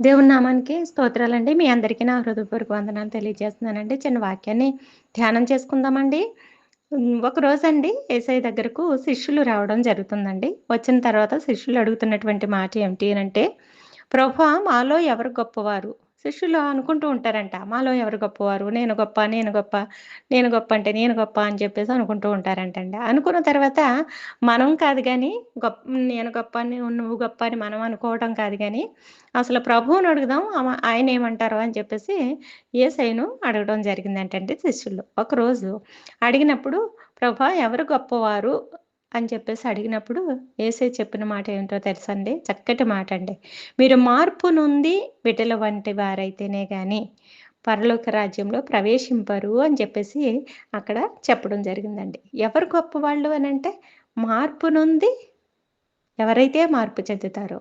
దేవుని నామానికి స్తోత్రాలండి. మీ అందరికీ నా హృదయపూర్వక వందనాలు తెలియజేస్తున్నానండి. చిన్న వాక్యాన్ని ధ్యానం చేసుకుందామండి. ఒకరోజండి ఏసఐ దగ్గరకు శిష్యులు రావడం జరుగుతుందండి. వచ్చిన తర్వాత శిష్యులు అడుగుతున్నటువంటి మాట ఏమిటి అని అంటే ప్రభా మాలో ఎవరు గొప్పవారు? శిష్యులు అనుకుంటూ ఉంటారంట మాలో ఎవరు గొప్పవారు? నేను గొప్ప నేను గొప్ప నేను గొప్ప అంటే నేను గొప్ప అని చెప్పేసి అనుకుంటూ ఉంటారంటండి. అనుకున్న తర్వాత మనం కాదు కానీ గొప్ప నేను గొప్ప అని నువ్వు గొప్ప అని మనం అనుకోవడం కాదు కానీ అసలు ప్రభువుని అడుగుదాం ఆయన ఏమంటారు అని చెప్పేసి ఏ సైను అడగడం జరిగిందంటండి శిష్యులు. ఒకరోజు అడిగినప్పుడు ప్రభా ఎవరు గొప్పవారు? అని చెప్పేసి అడిగినప్పుడు ఏసై చెప్పిన మాట ఏంటో తెలుసండి చక్కటి మాట అండి. మీరు మార్పు నుండి బిడ్డల వంటి వారైతేనే కానీ పరలోక రాజ్యంలో ప్రవేశింపరు అని చెప్పేసి అక్కడ చెప్పడం జరిగిందండి. ఎవరు గొప్పవాళ్ళు అని అంటే మార్పు నుండి ఎవరైతే మార్పు చెందుతారో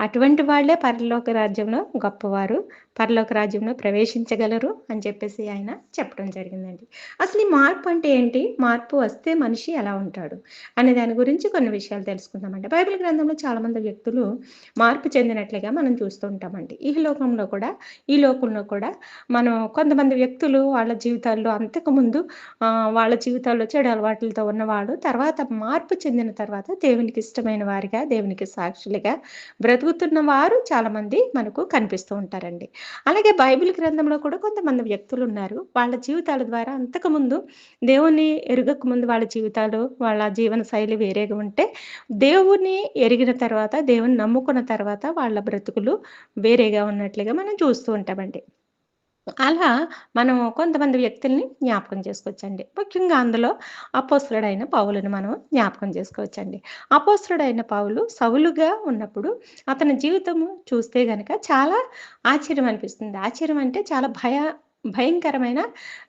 అటువంటి వాళ్ళే పరలోక రాజ్యంలో గొప్పవారు పరలోక రాజ్యంలో ప్రవేశించగలరు అని చెప్పేసి ఆయన చెప్పడం జరిగిందండి. అసలు ఈ మార్పు అంటే ఏంటి? మార్పు వస్తే మనిషి ఎలా ఉంటాడు? అనే దాని గురించి కొన్ని విషయాలు తెలుసుకుందామండి. బైబిల్ గ్రంథంలో చాలా మంది వ్యక్తులు మార్పు చెందినట్లుగా మనం చూస్తూ ఉంటామండి. ఈ లోకంలో కూడా ఈ లోకంలో కూడా మనం కొంతమంది వ్యక్తులు వాళ్ళ జీవితాల్లో అంతకుముందు వాళ్ళ జీవితాల్లో చెడు అలవాట్లతో ఉన్నవాడు తర్వాత మార్పు చెందిన తర్వాత దేవునికి ఇష్టమైన వారిగా దేవునికి సాక్షులుగా బ్రతుకుతున్న వారు చాలా మంది మనకు కనిపిస్తూ ఉంటారండి. అలాగే బైబిల్ గ్రంథంలో కూడా కొంతమంది వ్యక్తులు ఉన్నారు. వాళ్ళ జీవితాల ద్వారా అంతకుముందు దేవుని ఎరుగక ముందు వాళ్ళ జీవితాలు వాళ్ళ జీవన శైలి వేరేగా ఉంటే దేవుని ఎరిగిన తర్వాత దేవుని నమ్ముకున్న తర్వాత వాళ్ళ బ్రతుకులు వేరేగా ఉన్నట్లుగా మనం చూస్తూ ఉంటామండి. అలా మనం కొంతమంది వ్యక్తుల్ని జ్ఞాపకం చేసుకోవచ్చండి. ముఖ్యంగా అందులో అపోస్తుడైన పావులను మనం జ్ఞాపకం చేసుకోవచ్చండి. అపోస్తుడైన పావులు సవులుగా ఉన్నప్పుడు అతని జీవితము చూస్తే గనక చాలా ఆశ్చర్యం అనిపిస్తుంది ఆశ్చర్యం అంటే చాలా భయ భయంకరమైన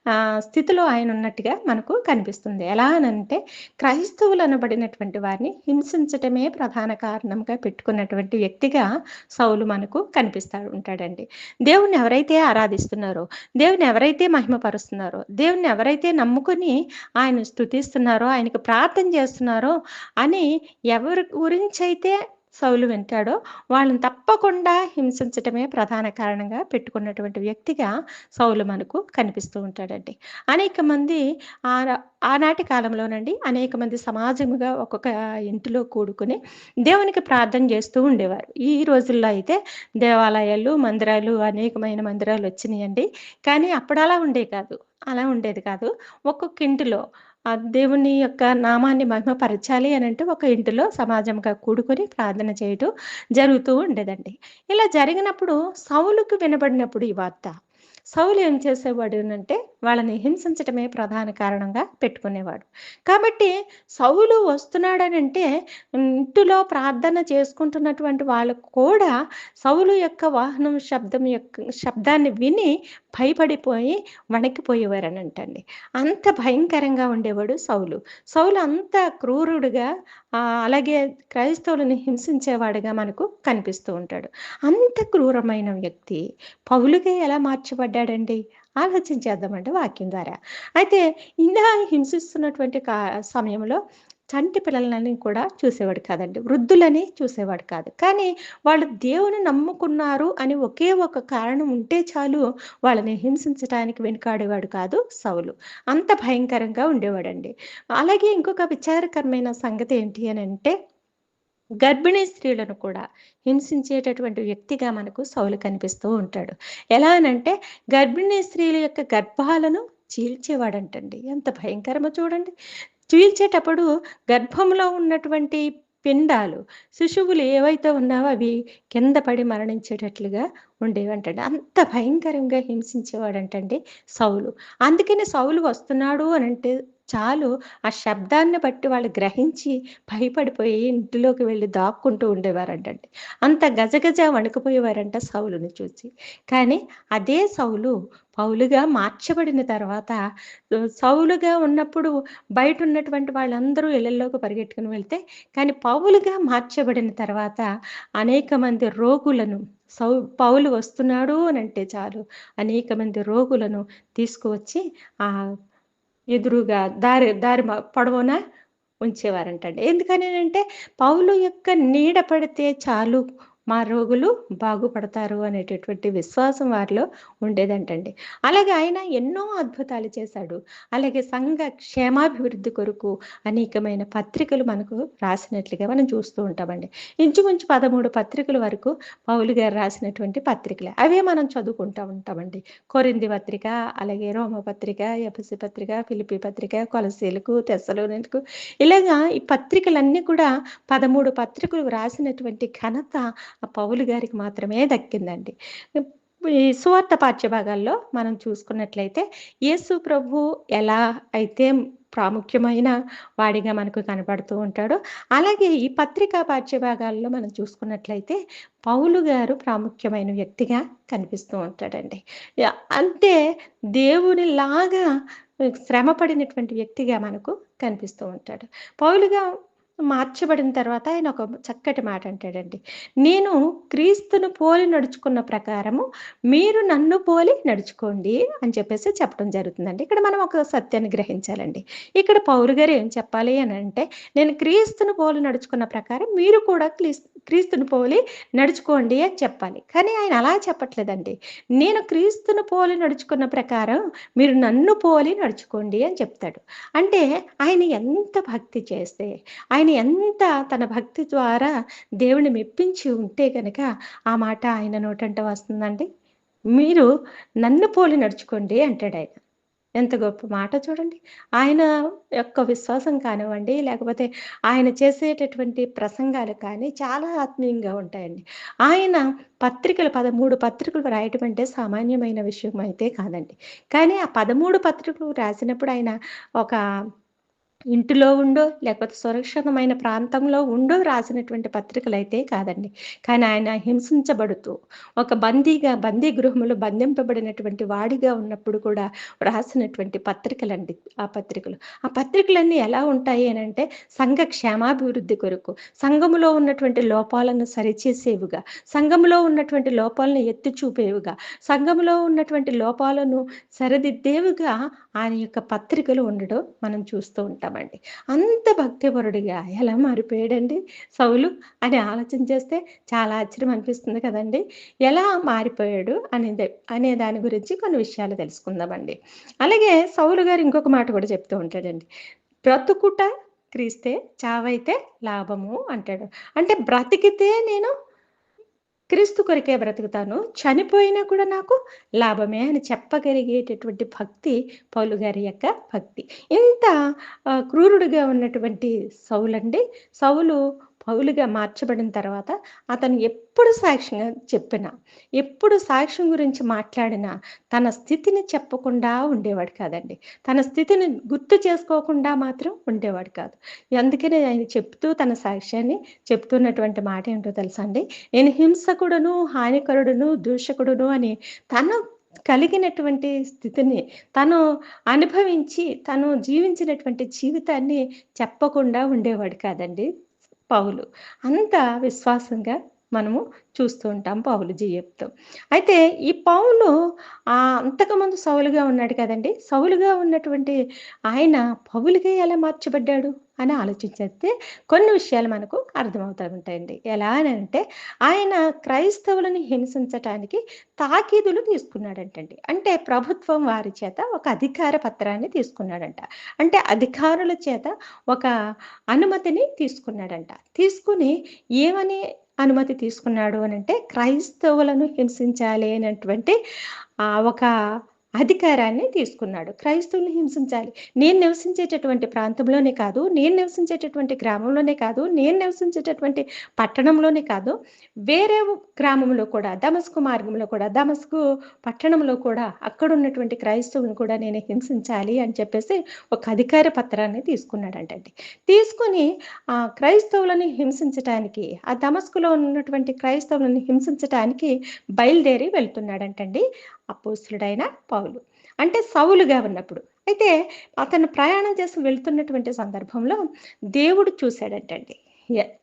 ఆ, స్థితిలో ఆయన ఉన్నట్టుగా మనకు కనిపిస్తుంది. ఎలా అనంటే క్రైస్తవులు అనబడినటువంటి వారిని హింసించటమే ప్రధాన కారణంగా పెట్టుకున్నటువంటి వ్యక్తిగా సౌలు మనకు కనిపిస్తాడు ఉంటాడండి. దేవుణ్ణి ఎవరైతే ఆరాధిస్తున్నారో దేవుని ఎవరైతే మహిమపరుస్తున్నారో దేవుని ఎవరైతే నమ్ముకొని ఆయన స్థుతిస్తున్నారో ఆయనకు ప్రార్థన చేస్తున్నారో అని ఎవరి గురించి అయితే సౌలు వింటాడో వాళ్ళని తప్పకుండా హింసించటమే ప్రధాన కారణంగా పెట్టుకున్నటువంటి వ్యక్తిగా సౌలు మనకు కనిపిస్తూ ఉంటాడండి. అనేక మంది ఆనాటి కాలంలోనండి అనేక మంది సమాజముగా ఒక్కొక్క ఇంటిలో కూడుకుని దేవునికి ప్రార్థన చేస్తూ ఉండేవారు. ఈ రోజుల్లో అయితే దేవాలయాలు మందిరాలు అనేకమైన మందిరాలు వచ్చినాయండి. కానీ అప్పుడు అలా ఉండే కాదు. అలా ఉండేది కాదు. ఒక్కొక్క ఇంటిలో ఆ దేవుని యొక్క నామాన్ని మహిమపరచాలి అని అంటే ఒక ఇంటిలో సమాజంగా కూడుకొని ప్రార్థన చేయటం జరుగుతూ ఉండేదండి. ఇలా జరిగినప్పుడు సౌలుకు వినబడినప్పుడు ఈ వార్త సౌలు ఏం చేసేవాడు అంటే వాళ్ళని హింసించటమే ప్రధాన కారణంగా పెట్టుకునేవాడు. కాబట్టి సౌలు వస్తున్నాడనంటే ఇంటిలో ప్రార్థన చేసుకుంటున్నటువంటి వాళ్ళు కూడా సౌలు యొక్క వాహనం శబ్దం యొక్క శబ్దాన్ని విని భయపడిపోయి వణికిపోయేవారని అంటండి అంత భయంకరంగా ఉండేవాడు సౌలు. సౌలు అంత క్రూరుడుగా అలాగే క్రైస్తవులను హింసించేవాడుగా మనకు కనిపిస్తూ ఉంటాడు. అంత క్రూరమైన వ్యక్తి. పౌలుగా ఎలా పడ్డాడండి ఆలోచించేద్దామంటే వాక్యం ద్వారా. అయితే ఇలా హింసిస్తున్నటువంటి కా సమయంలో చంటి పిల్లలని కూడా చూసేవాడు కాదండి. వృద్ధులని చూసేవాడు కాదు. కానీ వాళ్ళు దేవుని నమ్ముకున్నారు అని ఒకే ఒక కారణం ఉంటే చాలు వాళ్ళని హింసించడానికి వెనుకాడేవాడు కాదు సౌలు. అంత భయంకరంగా ఉండేవాడండి. అలాగే ఇంకొక విచారకరమైన సంగతి ఏంటి అని అంటే గర్భిణీ స్త్రీలను కూడా హింసించేటటువంటి వ్యక్తిగా మనకు సౌలు కనిపిస్తూ ఉంటాడు. ఎలా అనంటే గర్భిణీ స్త్రీల యొక్క గర్భాలను చీల్చేవాడంటండి. ఎంత భయంకరమో చూడండి. చీల్చేటప్పుడు గర్భంలో ఉన్నటువంటి పిండాలు శిశువులు ఏవైతే ఉన్నావో అవి కింద పడి మరణించేటట్లుగా ఉండేవంటండి. అంత భయంకరంగా హింసించేవాడంటండి సౌలు. అందుకని సౌలు వస్తున్నాడు అని అంటే చాలు ఆ శబ్దాన్ని బట్టి వాళ్ళు గ్రహించి భయపడిపోయి ఇంటిలోకి వెళ్ళి దాక్కుంటూ ఉండేవారంటండి. అంత గజగజ వణుకుపోయేవారంట సౌలుని చూసి. కానీ అదే సౌలు పౌలుగా మార్చబడిన తర్వాత సౌలుగా ఉన్నప్పుడు బయట ఉన్నటువంటి వాళ్ళందరూ ఇళ్ళలోకి పరిగెట్టుకుని వెళ్తే కానీ పౌలుగా మార్చబడిన తర్వాత అనేక మంది రోగులను సౌ పౌలు వస్తున్నాడు అని అంటే చాలు అనేక మంది రోగులను తీసుకువచ్చి ఆ ఎదురుగా దారి దారి మ- పొడవునా ఉంచేవారంటండి. ఎందుకని అంటే పౌలు యొక్క నీడ పడితే చాలు మా రోగులు బాగుపడతారు అనేటటువంటి విశ్వాసం వారిలో ఉండేదంటండి. అలాగే ఆయన ఎన్నో అద్భుతాలు చేశాడు. అలాగే సంఘ క్షేమాభివృద్ధి కొరకు అనేకమైన పత్రికలు మనకు రాసినట్లుగా మనం చూస్తూ ఉంటామండి. ఇంచుమించు పదమూడు పత్రికల వరకు పౌలు గారు రాసినటువంటి పత్రికలే. అవే మనం చదువుకుంటూ ఉంటామండి. కొరింది పత్రిక అలాగే రోమ పత్రిక ఎఫసి పత్రిక ఫిలిపి పత్రిక కొలసీలకు తెస్సలోనికు ఇలాగా ఈ పత్రికలన్నీ కూడా పదమూడు పత్రికలు రాసినటువంటి ఘనత ఆ పౌలు గారికి మాత్రమే దక్కిందండి. ఈ సువార్త పాఠ్యభాగాల్లో మనం చూసుకున్నట్లయితే యేసు ప్రభు ఎలా అయితే ప్రాముఖ్యమైన వాడిగా మనకు కనబడుతూ ఉంటాడో అలాగే ఈ పత్రికా పాఠ్యభాగాల్లో మనం చూసుకున్నట్లయితే పౌలు గారు ప్రాముఖ్యమైన వ్యక్తిగా కనిపిస్తూ ఉంటాడండి. అంటే దేవుని లాగా శ్రమ పడినటువంటి వ్యక్తిగా మనకు కనిపిస్తూ ఉంటాడు. పౌలుగా మార్చబడిన తర్వాత ఆయన ఒక చక్కటి మాట అంటాడండి. నేను క్రీస్తును పోలి నడుచుకున్న ప్రకారము మీరు నన్ను పోలి నడుచుకోండి అని చెప్పేసి చెప్పడం జరుగుతుందండి. ఇక్కడ మనం ఒక సత్యాన్ని గ్రహించాలండి. ఇక్కడ పౌరు గారు ఏం చెప్పాలి అని అంటే నేను క్రీస్తును పోలి నడుచుకున్న ప్రకారం మీరు కూడా క్రీస్తును పోలి నడుచుకోండి అని చెప్పాలి. కానీ ఆయన అలా చెప్పట్లేదండి. నేను క్రీస్తును పోలి నడుచుకున్న ప్రకారం మీరు నన్ను పోలి నడుచుకోండి అని చెప్తాడు. అంటే ఆయన ఎంత భక్తి చేస్తే ఆయన ఎంత తన భక్తి ద్వారా దేవుని మెప్పించి ఉంటే కనుక ఆ మాట ఆయన నోటంట వస్తుందండి? మీరు నన్ను పోలి నడుచుకోండి అంటాడు ఆయన. ఎంత గొప్ప మాట చూడండి. ఆయన యొక్క విశ్వాసం కానివ్వండి లేకపోతే ఆయన చేసేటటువంటి ప్రసంగాలు కానీ చాలా ఆత్మీయంగా ఉంటాయండి. ఆయన పత్రికలు పదమూడు పత్రికలు రాయటం అంటే సామాన్యమైన విషయం అయితే కాదండి. కానీ ఆ పదమూడు పత్రికలు రాసినప్పుడు ఆయన ఒక ఇంటిలో ఉండో లేకపోతే సురక్షితమైన ప్రాంతంలో ఉండో రాసినటువంటి పత్రికలు అయితే కాదండి. కానీ ఆయన హింసించబడుతూ ఒక బందీగా బందీ గృహములు బంధింపబడినటువంటి వాడిగా ఉన్నప్పుడు కూడా రాసినటువంటి పత్రికలండి ఆ పత్రికలు. ఆ పత్రికలన్నీ ఎలా ఉంటాయి అని అంటే సంఘ క్షేమాభివృద్ధి కొరకు. సంఘములో ఉన్నటువంటి లోపాలను సరిచేసేవిగా. సంఘములో ఉన్నటువంటి లోపాలను ఎత్తి చూపేవిగా. సంఘములో ఉన్నటువంటి లోపాలను సరిదిద్దేవిగా ఆయన యొక్క పత్రికలు ఉండడం మనం చూస్తూ ఉంటాం. ఉంటామండి అంత భక్తిపరుడిగా ఎలా మారిపోయాడండి సౌలు? అని ఆలోచన చేస్తే చాలా ఆశ్చర్యం అనిపిస్తుంది కదండి. ఎలా మారిపోయాడు? అనేది అనే దాని గురించి కొన్ని విషయాలు తెలుసుకుందామండి. అలాగే సౌలు గారు ఇంకొక మాట కూడా చెప్తూ ఉంటాడండి. బ్రతుకుట క్రీస్తే చావైతే లాభము అంటాడు. అంటే బ్రతికితే నేను క్రీస్తు కొరికే బ్రతుకుతాను. చనిపోయినా కూడా నాకు లాభమే అని చెప్పగలిగేటటువంటి భక్తి పౌలు గారి యొక్క భక్తి. ఇంత క్రూరుడిగా ఉన్నటువంటి సౌలండి. సౌలు పౌలుగా మార్చబడిన తర్వాత అతను ఎప్పుడు సాక్ష్యంగా చెప్పినా ఎప్పుడు సాక్ష్యం గురించి మాట్లాడినా తన స్థితిని చెప్పకుండా ఉండేవాడు కాదండి. తన స్థితిని గుర్తు చేసుకోకుండా మాత్రం ఉండేవాడు కాదు. అందుకనే ఆయన చెప్తూ తన సాక్ష్యాన్ని చెప్తున్నటువంటి మాట ఏంటో తెలుసా అండి? నేను హింసకుడును హానికరుడును దూషకుడును అని తను కలిగినటువంటి స్థితిని తను అనుభవించి తను జీవించినటువంటి జీవితాన్ని చెప్పకుండా ఉండేవాడు కాదండి. పౌలు అంత విశ్వాసంగా మనము చూస్తూ ఉంటాం పౌలు జీవితం అయితే ఈ పౌలు ఆ అంతకుముందు సౌలుగా ఉన్నాడు కదండి. సౌలుగా ఉన్నటువంటి ఆయన పౌలుగా ఎలా మార్చబడ్డాడు అని ఆలోచించేస్తే కొన్ని విషయాలు మనకు అర్థమవుతూ ఉంటాయండి. ఎలా అని అంటే ఆయన క్రైస్తవులను హింసించటానికి తాకీదులు తీసుకున్నాడంటండి. అంటే ప్రభుత్వం వారి చేత ఒక అధికార పత్రాన్ని తీసుకున్నాడంట. అంటే అధికారుల చేత ఒక అనుమతిని తీసుకున్నాడంట. తీసుకుని ఏమని అనుమతి తీసుకున్నాడు అని అంటే క్రైస్తవులను హింసించాలి అనేటువంటి ఒక అధికారాన్ని తీసుకున్నాడు. క్రైస్తవుని హింసించాలి. నేను నివసించేటటువంటి ప్రాంతంలోనే కాదు నేను నివసించేటటువంటి గ్రామంలోనే కాదు నేను నివసించేటటువంటి పట్టణంలోనే కాదు వేరే గ్రామంలో కూడా దమస్కు మార్గంలో కూడా దమస్కు పట్టణంలో కూడా అక్కడ ఉన్నటువంటి క్రైస్తవుని కూడా నేను హింసించాలి అని చెప్పేసి ఒక అధికార పత్రాన్ని తీసుకున్నాడంటండి. తీసుకుని ఆ క్రైస్తవులను హింసించటానికి ఆ దమస్కులో ఉన్నటువంటి క్రైస్తవులను హింసించటానికి బయలుదేరి వెళ్తున్నాడంటండి. అపోస్తుడైన పౌలు. అంటే సౌలుగా ఉన్నప్పుడు. అయితే అతను ప్రయాణం చేసి వెళ్తున్నటువంటి సందర్భంలో దేవుడు చూశాడటండి.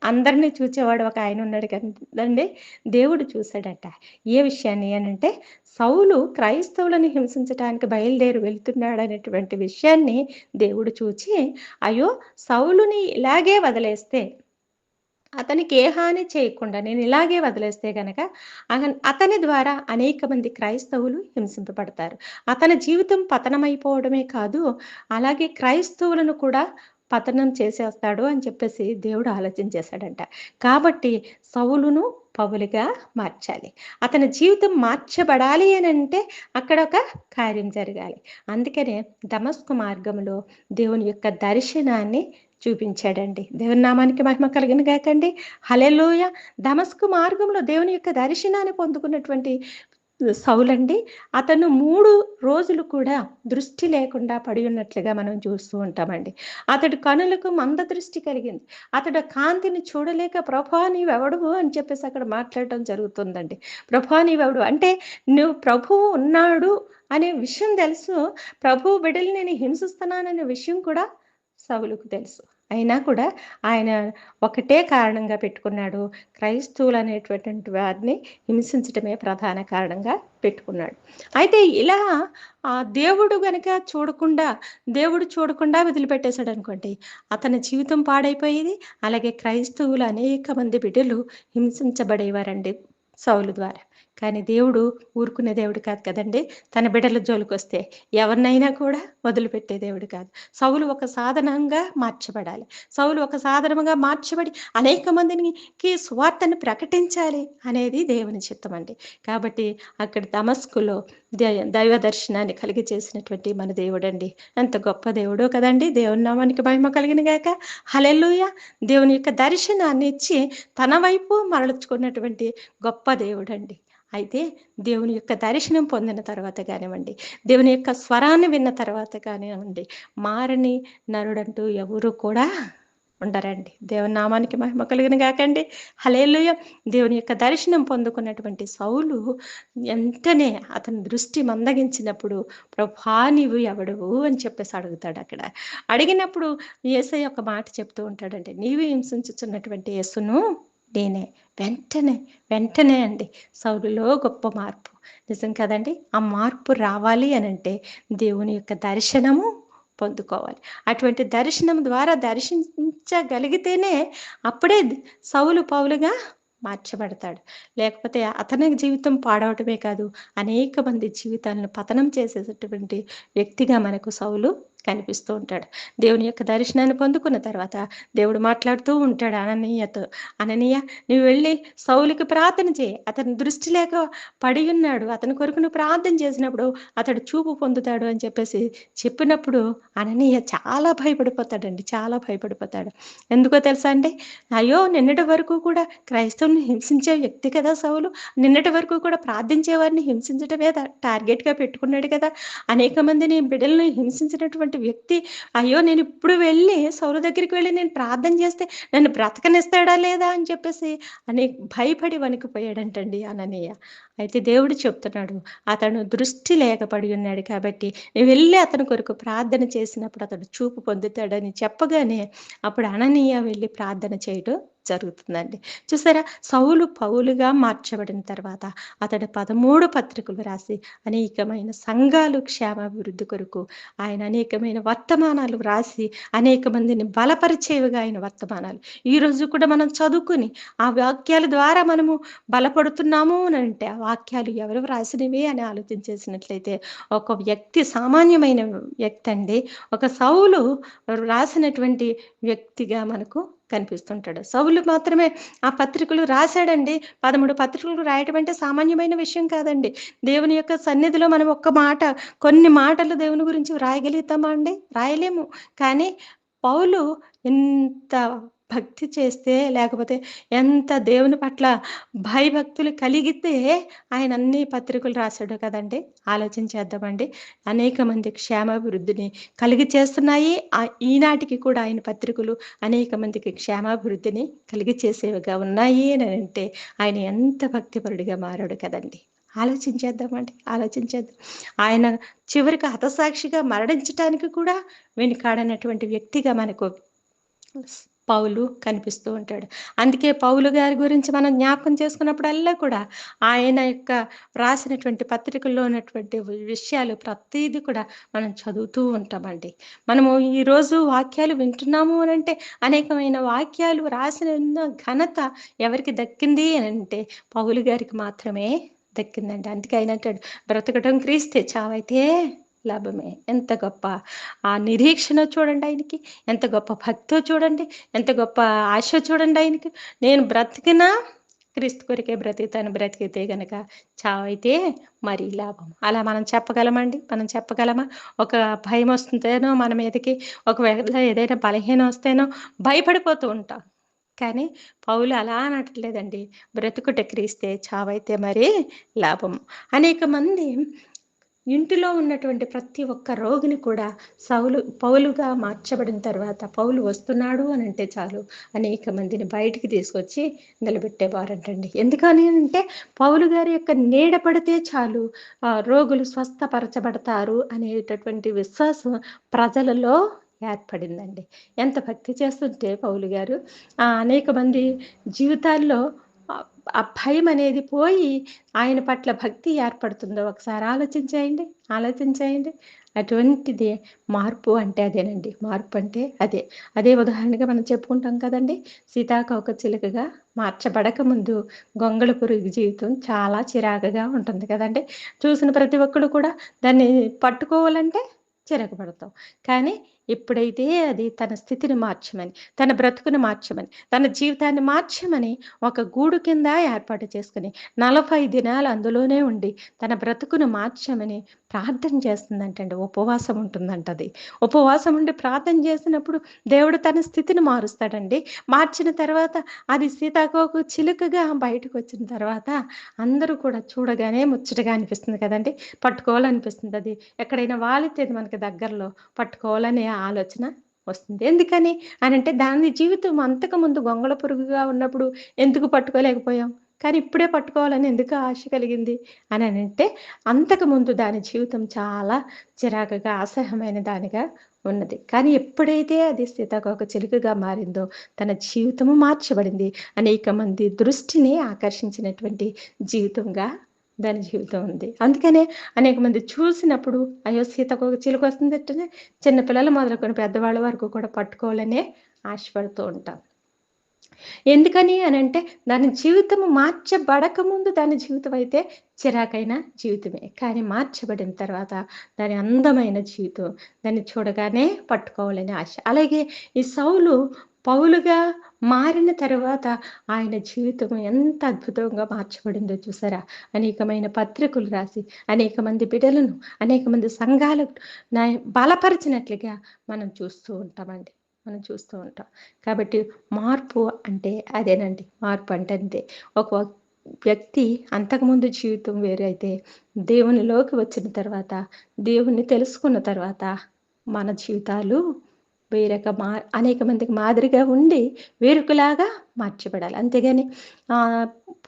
అందరినీ చూసేవాడు ఒక ఆయన ఉన్నాడు కదండి. దేవుడు చూశాడట. ఏ విషయాన్ని అనంటే సౌలు క్రైస్తవులను హింసించడానికి బయలుదేరి వెళ్తున్నాడు అనేటువంటి విషయాన్ని దేవుడు చూచి అయ్యో సౌలుని ఇలాగే వదిలేస్తే అతనికి ఏ హాని చేయకుండా నేను ఇలాగే వదిలేస్తే గనక అతని ద్వారా అనేక మంది క్రైస్తవులు హింసింపబడతారు. అతని జీవితం పతనమైపోవడమే కాదు, అలాగే క్రైస్తవులను కూడా పతనం చేసేస్తాడు అని చెప్పేసి దేవుడు ఆలోచన చేశాడంట. కాబట్టి సౌలును పౌలుగా మార్చాలి. అతని జీవితం మార్చబడాలి అని అంటే అక్కడ ఒక కార్యం జరగాలి. అందుకనే దమస్కు మార్గంలో దేవుని యొక్క దర్శనాన్ని చూపించాడండి. దేవుని నామానికి మహిమ కలిగిన గాకండి. హలెలోయ దమస్కు మార్గంలో దేవుని యొక్క దర్శనాన్ని పొందుకున్నటువంటి సౌలండి అతను మూడు రోజులు కూడా దృష్టి లేకుండా పడి ఉన్నట్లుగా మనం చూస్తూ ఉంటామండి. అతడు కనులకు మంద దృష్టి కలిగింది. అతడు కాంతిని చూడలేక ప్రభా నీవెవడువు అని చెప్పేసి అక్కడ మాట్లాడటం జరుగుతుందండి. ప్రభా నీవెవడు అంటే నువ్వు ప్రభువు ఉన్నాడు అనే విషయం తెలుసు. ప్రభువు బిడ్డలు నేను హింసిస్తున్నాననే విషయం కూడా సౌలుకు తెలుసు. అయినా కూడా ఆయన ఒకటే కారణంగా పెట్టుకున్నాడు. క్రైస్తవులు అనేటటువంటి వారిని హింసించటమే ప్రధాన కారణంగా పెట్టుకున్నాడు. అయితే ఇలా ఆ దేవుడు గనక చూడకుండా, దేవుడు చూడకుండా వదిలిపెట్టేసాడనుకోండి, అతని జీవితం పాడైపోయేది. అలాగే క్రైస్తవులు అనేక మంది బిడ్డలు హింసించబడేవారండి సౌలు ద్వారా. కానీ దేవుడు ఊరుకునే దేవుడు కాదు కదండి తన బిడ్డల జోలికొస్తే ఎవరినైనా కూడా వదిలిపెట్టే దేవుడు కాదు. సౌలు ఒక సాధనంగా మార్చబడాలి. సౌలు ఒక సాధనముగా మార్చబడి అనేక మందికి స్వార్థను ప్రకటించాలి అనేది దేవుని చిత్తమండి. కాబట్టి అక్కడ దమస్కులో దైవ దర్శనాన్ని కలిగి చేసినటువంటి మన దేవుడండి. ఎంత గొప్ప దేవుడో కదండీ! దేవుని నామానికి మహిమ కలిగిన గాక. హలెల్లుయ దేవుని యొక్క దర్శనాన్ని ఇచ్చి తన వైపు మరలుచుకున్నటువంటి గొప్ప దేవుడండి. అయితే దేవుని యొక్క దర్శనం పొందిన తర్వాత కానివ్వండి దేవుని యొక్క స్వరాన్ని విన్న తర్వాత కానివ్వండి, మారని నరుడంటూ ఎవరు కూడా ఉండరండి. దేవుని నామానికి మహిమ కలిగిన కాకండి హలేలుయ దేవుని యొక్క దర్శనం పొందుకున్నటువంటి సౌలు వెంటనే అతని దృష్టి మందగించినప్పుడు ప్రభా నీవు ఎవడవు అని చెప్పేసి అడుగుతాడు అక్కడ అడిగినప్పుడు ఏసై ఒక మాట చెప్తూ ఉంటాడండి. నీవు హింసించుచున్నటువంటి యేసును నేనే. వెంటనే, వెంటనే అండి సౌలులో గొప్ప మార్పు. నిజం కదండి ఆ మార్పు రావాలి అని అంటే దేవుని యొక్క దర్శనము పొందుకోవాలి. అటువంటి దర్శనం ద్వారా దర్శించగలిగితేనే అప్పుడే సౌలు పౌలుగా మార్చబడతాడు. లేకపోతే అతని జీవితం పాడవటమే కాదు, అనేక మంది జీవితాలను పతనం చేసేటటువంటి వ్యక్తిగా మనకు సౌలు కనిపిస్తూ ఉంటాడు. దేవుని యొక్క దర్శనాన్ని పొందుకున్న తర్వాత దేవుడు మాట్లాడుతూ ఉంటాడు అననీయతో. అననీయ నువ్వు వెళ్ళి సౌలికి ప్రార్థన చేయి. అతని దృష్టి లేక పడి ఉన్నాడు. అతని కొరకు నువ్వు ప్రార్థన చేసినప్పుడు అతడు చూపు పొందుతాడు అని చెప్పేసి చెప్పినప్పుడు అననీయ చాలా భయపడిపోతాడండి. చాలా భయపడిపోతాడు. ఎందుకో తెలుసా అండి? అయ్యో! నిన్నటి వరకు కూడా క్రైస్తవుని హింసించే వ్యక్తి కదా సౌలు. నిన్నటి వరకు కూడా ప్రార్థించే వారిని హింసించటమే ట టార్గెట్‌గా పెట్టుకున్నాడు కదా! అనేక మందిని బిడ్డల్ని హింసించినటువంటి వ్యక్తి అయ్యో! నేను ఇప్పుడు వెళ్ళి సౌర దగ్గరికి వెళ్ళి నేను ప్రార్థన చేస్తే నన్ను బ్రతకనిస్తాడా లేదా అని చెప్పేసి అని భయపడి వణికిపోయాడంటండి అననీయ. అయితే దేవుడు చెప్తున్నాడు. అతను దృష్టి లేకపడి ఉన్నాడు కాబట్టి నేను వెళ్ళి అతని కొరకు ప్రార్థన చేసినప్పుడు అతడు చూపు పొందుతాడని చెప్పగానే అప్పుడు అననీయ వెళ్ళి ప్రార్థన చేయడం జరుగుతుందండి. చూసారా? సౌలు పౌలుగా మార్చబడిన తర్వాత అతడు 13 పత్రికలు రాసి అనేకమైన సంఘాలు క్షేమాభివృద్ధి కొరకు ఆయన అనేకమైన వర్తమానాలు వ్రాసి అనేక మందిని బలపరిచేవిగా ఆయన వర్తమానాలు. ఈరోజు కూడా మనం చదువుకుని ఆ వాక్యాల ద్వారా మనము బలపడుతున్నాము అని అంటే ఆ వాక్యాలు ఎవరు వ్రాసినవి అని ఆలోచించేసినట్లయితే ఒక వ్యక్తి సామాన్యమైన వ్యక్తి అండి. ఒక సౌలు రాసినటువంటి వ్యక్తిగా మనకు కనిపిస్తుంటాడు. సౌలు మాత్రమే ఆ పత్రికలు రాశాడండి పదమూడు పత్రికలు రాయటం అంటే సామాన్యమైన విషయం కాదండి. దేవుని యొక్క సన్నిధిలో మనం ఒక్క మాట, కొన్ని మాటలు దేవుని గురించి వ్రాయగలుగుతామా అండి? రాయలేము. కానీ పౌలు ఎంత భక్తి చేస్తే లేకపోతే ఎంత దేవుని పట్ల భయభక్తులు కలిగితే ఆయన అన్ని పత్రికలు రాసాడు కదండి ఆలోచించేద్దామండి అనేక మంది క్షేమాభివృద్ధిని కలిగి చేస్తున్నాయి. ఈనాటికి కూడా ఆయన పత్రికలు అనేక మందికి క్షేమాభివృద్ధిని కలిగి చేసేవిగా ఉన్నాయి అని అంటే ఆయన ఎంత భక్తిపరుడిగా మారాడు కదండి ఆలోచించేద్దామండి. ఆలోచించేద్దాం. ఆయన చివరికి హతసాక్షిగా మరణించటానికి కూడా వెనుకాడనటువంటి వ్యక్తిగా మనకు పౌలు కనిపిస్తూ ఉంటాడు. అందుకే పౌలు గారి గురించి మనం జ్ఞాపకం చేసుకున్నప్పుడల్లా కూడా ఆయన యొక్క రాసినటువంటి పత్రికల్లో ఉన్నటువంటి విషయాలు ప్రతిదీ కూడా మనం చదువుతూ ఉంటామండి. మనము ఈరోజు వాక్యాలు వింటున్నాము అని అంటే అనేకమైన వాక్యాలు రాసిన ఘనత ఎవరికి దక్కింది అని అంటే పౌలు గారికి మాత్రమే దక్కిందండి. అందుకే ఆయన అంటాడు బ్రతకడం క్రీస్తే చావైతే లాభమే. ఎంత గొప్ప ఆ నిరీక్షణ చూడండి ఆయనకి. ఎంత గొప్ప భక్తో చూడండి. ఎంత గొప్ప ఆశ చూడండి ఆయనకి. నేను బ్రతికినా క్రీస్తు కొరికే బ్రతికితాను బ్రతికితే గనక చావైతే మరి లాభం. అలా మనం చెప్పగలమండి? మనం చెప్పగలమా? ఒక భయం వస్తుందేనో మన మీదకి ఒకవేళ ఏదైనా బలహీనం వస్తేనో భయపడిపోతూ ఉంటాం. కానీ పౌలు అలా అనట్లేదండి. బ్రతుకుట క్రీస్తే చావైతే మరి లాభం. అనేక మంది ఇంటిలో ఉన్నటువంటి ప్రతి ఒక్క రోగిని కూడా సౌలు పౌలుగా మార్చబడిన తర్వాత పౌలు వస్తున్నాడు అని అంటే చాలు. అనేక మందిని బయటికి తీసుకొచ్చి నిలబెట్టేవారంటండి. ఎందుకని అంటే పౌలు గారి యొక్క నీడ పడితే చాలు ఆ, రోగులు స్వస్థపరచబడతారు అనేటటువంటి విశ్వాసం ప్రజలలో ఏర్పడిందండి. ఎంత భక్తి చేస్తుంటే పౌలు గారు అనేక మంది జీవితాల్లో ఆ- భయం అనేది పోయి ఆయన పట్ల భక్తి ఏర్పడుతుందో ఒకసారి ఆలోచించేయండి ఆలోచించేయండి. అటువంటిది మార్పు అంటే అదేనండి. మార్పు అంటే అదే. అదే ఉదాహరణగా మనం చెప్పుకుంటాం కదండి సీతాకోక చిలుకగా మార్చబడక ముందు గొంగళ పురుగు జీవితం చాలా చిరాకుగా ఉంటుంది కదండి. చూసిన ప్రతి ఒక్కడు కూడా దాన్ని పట్టుకోవాలంటే చిరాకు పడతాం. కానీ ఎప్పుడైతే అది తన స్థితిని మార్చమని తన బ్రతుకుని మార్చమని తన జీవితాన్ని మార్చమని ఒక గూడు కింద ఏర్పాటు చేసుకుని నలభై దినాలు అందులోనే ఉండి తన బ్రతుకును మార్చమని ప్రార్థన చేస్తుందంటండి. ఉపవాసం ఉంటుందంట అది. ఉపవాసం ఉండి ప్రార్థన చేసినప్పుడు దేవుడు తన స్థితిని మారుస్తాడండి. మార్చిన తర్వాత అది సీతాకోకు చిలుకగా బయటకు వచ్చిన తర్వాత అందరూ కూడా చూడగానే ముచ్చటగా అనిపిస్తుంది కదండి. పట్టుకోవాలనిపిస్తుంది అది. ఎక్కడైనా వాలితే మనకి దగ్గరలో పట్టుకోవాలనే ఆలోచన వస్తుంది. ఎందుకని? అని అంటే దాని జీవితం అంతకుముందు గొంగళ పురుగుగా ఉన్నప్పుడు ఎందుకు పట్టుకోలేకపోయాం? కానీ ఇప్పుడే పట్టుకోవాలని ఎందుకు ఆశ కలిగింది? అని అంటే అంతకు ముందు దాని జీవితం చాలా చిరాకుగా అసహ్యమైన దానిగా ఉన్నది. కానీ ఎప్పుడైతే అది సీతాకోక చిలుకగా మారిందో తన జీవితము మార్చబడింది. అనేక మంది దృష్టిని ఆకర్షించినటువంటి జీవితంగా దాని జీవితం ఉంది. అందుకనే అనేక మంది చూసినప్పుడు అయ్యో సీతాకోక చిలుక వస్తుంది చిన్నపిల్లలు మొదలుకొని పెద్దవాళ్ళ వరకు కూడా పట్టుకోవాలనే ఆశపడుతూ ఉంటాం. ఎందుకని అని అంటే దాని జీవితం మార్చబడక ముందు దాని జీవితం అయితే చిరాకైన జీవితమే. కానీ మార్చబడిన తర్వాత దాని అందమైన జీవితం దాన్ని చూడగానే పట్టుకోవాలనే ఆశ. అలాగే ఈ సౌలు పౌలుగా మారిన తర్వాత ఆయన జీవితం ఎంత అద్భుతంగా మార్చబడిందో చూసారా? అనేకమైన పత్రికలు రాసి అనేక మంది బిడ్డలను అనేక మంది సంఘాలకు బలపరిచినట్లుగా మనం చూస్తూ ఉంటామండి. మనం చూస్తూ ఉంటాం. కాబట్టి మార్పు అంటే అదేనండి. మార్పు అంటే అంతే. ఒక వ్యక్తి అంతకుముందు జీవితం వేరైతే దేవునిలోకి వచ్చిన తర్వాత దేవుణ్ణి తెలుసుకున్న తర్వాత మన జీవితాలు వేరొక మా అనేక మందికి మాదిరిగా ఉండి వేరొకలాగా మార్చబడాలి. అంతేగాని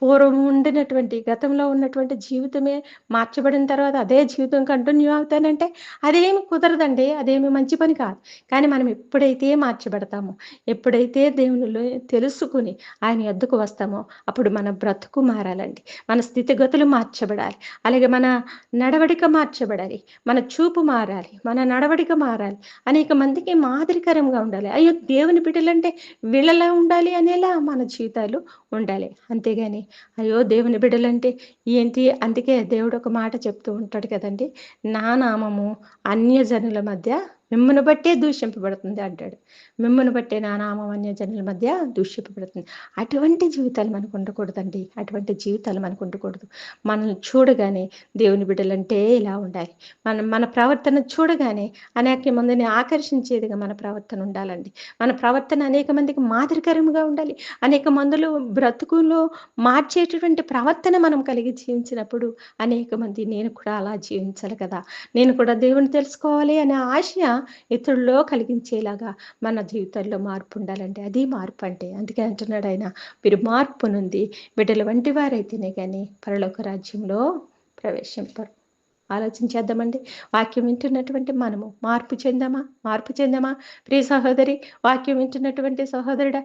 పూర్వం ఉండినటువంటి గతంలో ఉన్నటువంటి జీవితమే మార్చబడిన తర్వాత అదే జీవితం కంటిన్యూ అవుతానంటే అదేమి కుదరదండి అదేమి మంచి పని కాదు. కానీ మనం ఎప్పుడైతే మార్చబడతామో ఎప్పుడైతే దేవునిలో తెలుసుకుని ఆయన ఎద్దుకు వస్తామో అప్పుడు మన బ్రతుకు మారాలండి. మన స్థితిగతులు మార్చబడాలి. అలాగే మన నడవడిక మార్చబడాలి. మన చూపు మారాలి. మన నడవడిక మారాలి. అనేక మందికి మాదిరికరంగా ఉండాలి. అయ్యో దేవుని బిడ్డలంటే వీళ్ళలా ఉండాలి అనేలా మన జీవితాలు ఉండాలి. అంతేగాని అయ్యో దేవుని బిడ్డలంటే ఏంటి? అందుకే దేవుడు ఒక మాట చెప్తూ ఉంటాడు కదండి. నా నామము అన్యజనుల మధ్య మిమ్మను బట్టే దూషింపబడుతుంది అంటాడు. మిమ్మను బట్టే నా నామం మధ్య దూషింపబడుతుంది. అటువంటి జీవితాలు మనకు ఉండకూడదండి. అటువంటి జీవితాలు మనకు ఉండకూడదు. మనల్ని చూడగానే దేవుని బిడ్డలంటే ఇలా ఉండాలి. మన మన ప్రవర్తన చూడగానే అనేక మందిని ఆకర్షించేదిగా మన ప్రవర్తన ఉండాలండి. మన ప్రవర్తన అనేక మందికి మాదిరికరంగా ఉండాలి. అనేక మందులు బ్రతుకులో మార్చేటటువంటి ప్రవర్తన మనం కలిగి జీవించినప్పుడు అనేక మంది నేను కూడా అలా జీవించాలి కదా. నేను కూడా దేవుని తెలుసుకోవాలి అనే ఆశ ఇతరుల్లో కలిగించేలాగా మన జీవితంలో మార్పు ఉండాలంటే అది మార్పు అంటే అందుకే అంటున్నాడు ఆయన మీరు మార్పు నుండి బిడ్డల వంటి వారైతేనే కానీ పరలోక రాజ్యంలో ప్రవేశింపరు. ఆలోచించేద్దామండి. వాక్యం వింటున్నటువంటి మనము మార్పు చెందామా? మార్పు చెందామా? ప్రియ సహోదరి వాక్యం వింటున్నటువంటి సహోదరుడ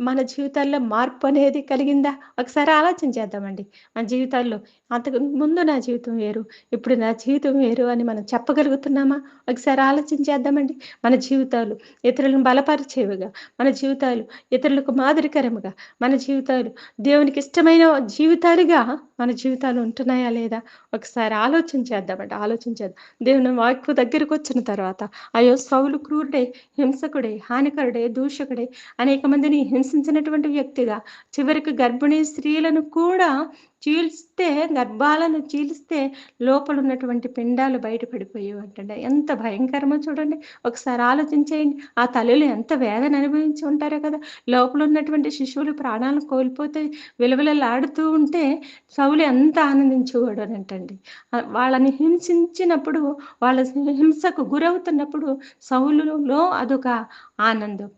మన జీవితాల్లో మార్పు అనేది కలిగిందా? ఒకసారి ఆలోచించేద్దామండి. మన జీవితాల్లో అంతకు ముందు నా జీవితం వేరు ఇప్పుడు నా జీవితం వేరు అని మనం చెప్పగలుగుతున్నామా? ఒకసారి ఆలోచించేద్దామండి. మన జీవితాలు ఇతరులను బలపరిచేవిగా మన జీవితాలు ఇతరులకు మాదిరికరముగా మన జీవితాలు దేవునికి ఇష్టమైన జీవితాలుగా మన జీవితాలు ఉంటున్నాయా లేదా? ఒకసారి ఆలోచన ఆలోచించేద్దామండి ఆలోచించేద్దాం. దేవుని వాక్కు దగ్గరకు వచ్చిన తర్వాత అయ్యో సౌలు క్రూరుడే హింసకుడే హానికరుడే దూషకుడే అనేక మందిని హింసించినటువంటి వ్యక్తిగా చివరికి గర్భిణీ స్త్రీలను కూడా చీల్స్తే గర్భాలను చీల్స్తే లోపల ఉన్నటువంటి పిండాలు బయటపడిపోయేవంటే ఎంత భయంకరమో చూడండి. ఒకసారి ఆలోచించేయండి. ఆ తల్లులు ఎంత వేదన అనుభవించి ఉంటారో కదా. లోపల ఉన్నటువంటి శిశువులు ప్రాణాలను కోల్పోతే విలువలలాడుతూ ఉంటే సౌలు ఎంత ఆనందించేవాడు అని అంటండి వాళ్ళని హింసించినప్పుడు వాళ్ళ హింసకు గురవుతున్నప్పుడు సౌలులో అదొక ఆనందం.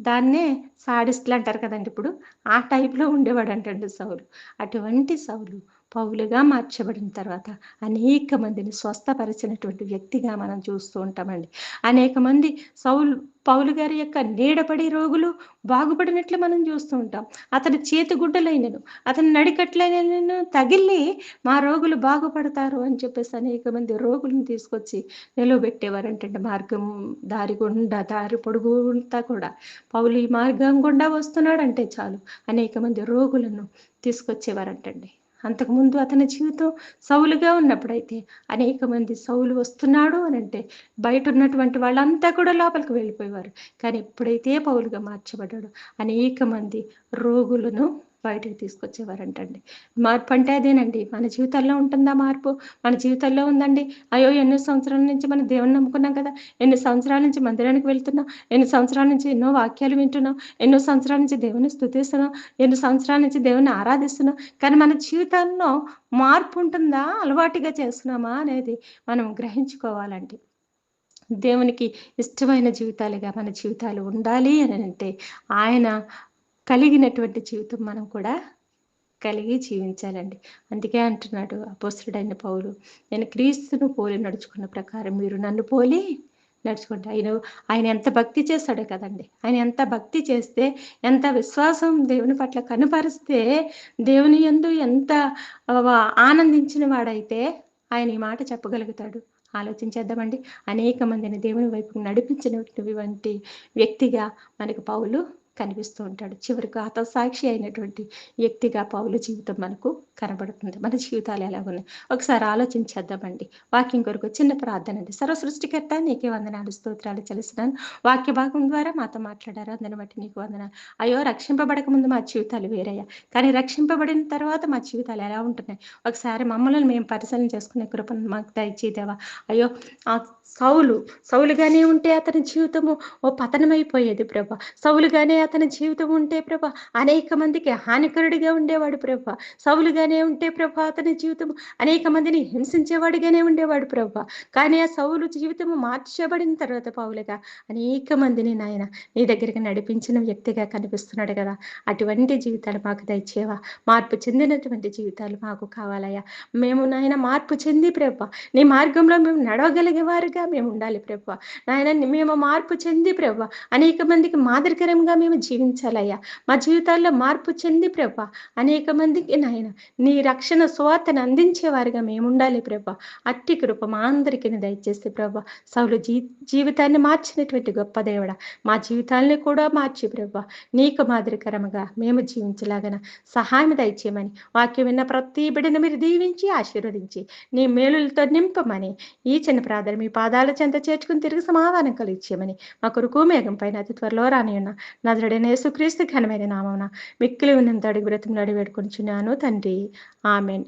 దాన్నే సాడిస్ట్లు అంటారు కదండి ఇప్పుడు. ఆ టైప్లో ఉండేవాడు అంటండి సౌలు. అటువంటి సౌలు పౌలుగా మార్చబడిన తర్వాత అనేక మందిని స్వస్థపరిచినటువంటి వ్యక్తిగా మనం చూస్తూ ఉంటామండి. అనేక మంది సౌలు పౌలు గారి యొక్క నీడపడి రోగులు బాగుపడినట్లు మనం చూస్తూ ఉంటాం. అతని చేతి గుడ్డలైనను అతని నడికట్లైనను తగిలి మా రోగులు బాగుపడతారు అని చెప్పేసి అనేక మంది రోగులను తీసుకొచ్చి నిలవబెట్టేవారంటే మార్గం దారి గుండా దారి పొడుగుంతా కూడా. పౌలు ఈ మార్గం గుండా వస్తున్నాడంటే చాలు. అనేక మంది రోగులను తీసుకొచ్చేవారంటండి. అంతకుముందు అతని జీవితం సౌలుగా ఉన్నప్పుడైతే అనేక మంది సౌలు వస్తున్నాడు అని అంటే బయట ఉన్నటువంటి వాళ్ళంతా కూడా లోపలికి వెళ్ళిపోయేవారు. కానీ ఎప్పుడైతే పౌలుగా మార్చబడ్డాడు అనేక మంది రోగులను బయటకు తీసుకొచ్చేవారంటండి. మార్పు అంటే అదేనండి. మన జీవితాల్లో ఉంటుందా మార్పు? మన జీవితాల్లో ఉందండి. అయ్యో ఎన్నో సంవత్సరాల నుంచి మనం దేవుని నమ్ముకున్నాం కదా. ఎన్ని సంవత్సరాల నుంచి మందిరానికి వెళ్తున్నాం. ఎన్ని సంవత్సరాల నుంచి ఎన్నో వాక్యాలు వింటున్నాం. ఎన్నో సంవత్సరాల నుంచి దేవుని స్థుతిస్తున్నాం ఎన్ని సంవత్సరాల నుంచి దేవుని ఆరాధిస్తున్నాం. కానీ మన జీవితాల్లో మార్పు ఉంటుందా? అలవాటుగా చేస్తున్నామా అనేది మనం గ్రహించుకోవాలండి. దేవునికి ఇష్టమైన జీవితాలుగా మన జీవితాలు ఉండాలి అని అంటే ఆయన కలిగినటువంటి జీవితం మనం కూడా కలిగి జీవించాలండి. అందుకే అంటున్నాడు అపోసుడైన పౌలు నేను క్రీస్తును పోలి నడుచుకున్న ప్రకారం మీరు నన్ను పోలి నడుచుకుంటే ఆయన ఆయన ఎంత భక్తి చేస్తాడో కదండి. ఆయన ఎంత భక్తి చేస్తే ఎంత విశ్వాసం దేవుని పట్ల కనుపరిస్తే దేవుని ఎందు ఎంత ఆనందించిన వాడైతే ఆయన ఈ మాట చెప్పగలుగుతాడు. ఆలోచించేద్దామండి. అనేక మందిని దేవుని వైపు నడిపించినటువంటి వ్యక్తిగా మనకు పౌలు కనిపిస్తూ ఉంటాడు. చివరికి అత సాక్షి అయినటువంటి వ్యక్తిగా పౌలు జీవితం మనకు కనబడుతుంది. మన జీవితాలు ఎలా ఉన్నాయి? ఒకసారి ఆలోచించేద్దామండి వాక్యం కొరకు చిన్న ప్రార్థన అండి. సర్వ సృష్టికర్త నీకే వందనాలు స్తోత్రాలు చలిసినాను వాక్య భాగం ద్వారా మాతో మాట్లాడారు. అందుని బట్టి నీకు వందనాలు. అయ్యో రక్షింపబడక ముందు మా జీవితాలు వేరయ్యా. కానీ రక్షింపబడిన తర్వాత మా జీవితాలు ఎలా ఉంటున్నాయి? ఒకసారి మమ్మల్ని మేము పరిశీలన చేసుకునే కృపను మాకు దయచేదేవా అయ్యో ఆ సౌలు సౌలుగానే ఉంటే అతని జీవితము ఓ పతనమైపోయేది ప్రభా. సౌలుగానే అతని జీవితం ఉంటే ప్రభ అనేక మందికి హానికరుడిగా ఉండేవాడు ప్రభ. సౌలుగానే ఉంటే ప్రభ అతని జీవితం అనేక మందిని హింసించేవాడిగానే ఉండేవాడు ప్రభ. కానీ ఆ సౌలు జీవితము మార్చబడిన తర్వాత పౌలుగా అనేక మందిని నాయన నీ దగ్గరికి నడిపించిన వ్యక్తిగా కనిపిస్తున్నాడు కదా. అటువంటి జీవితాలు మాకు దయచేవా మార్పు చెందినటువంటి జీవితాలు మాకు కావాలయ్యా. మేము నాయన మార్పు చెంది ప్రభ నీ మార్గంలో మేము నడవగలిగే వారుగా మేము ఉండాలి ప్రభ. నాయన మేము మార్పు చెంది ప్రభ అనేక మందికి మాదిరికరంగా మేము మేము జీవించాలయ్యా. మా జీవితాల్లో మార్పు చెంది ప్రభ. అనేక మందికి నాయన నీ రక్షణ సువార్తను అందించేవారుగా మేము ఉండాలి ప్రభ. అట్టి కృప మా అందరికీ దయచేసి ప్రభ. సౌలు జీ జీవితాన్ని మార్చినటువంటి గొప్ప దేవుడ. మా జీవితాలని కూడా మార్చి ప్రభ. నీకు మాదిరికరముగా మేము జీవించలాగన సహాయం దయచేయమని వాక్యం విన్న ప్రతి బిడ్డను మీరు దీవించి ఆశీర్వదించి నీ మేలులతో నింపమని ఈ చిన్న ప్రార్థన మీ పాదాల చెంత చేర్చుకుని తిరిగి సమాధానం కలిగించేయమని మా కొరకు మేఘం పైన అతి త్వరలో రానియున్న నా నజరుడైన యేసుక్రీస్తు ఘనమైన నామమున మిక్కిలి ఉన్నంత అడిగి బ్రతిమలాడి వేడుకొనిచున్నాను తండ్రి. ఆమెన్.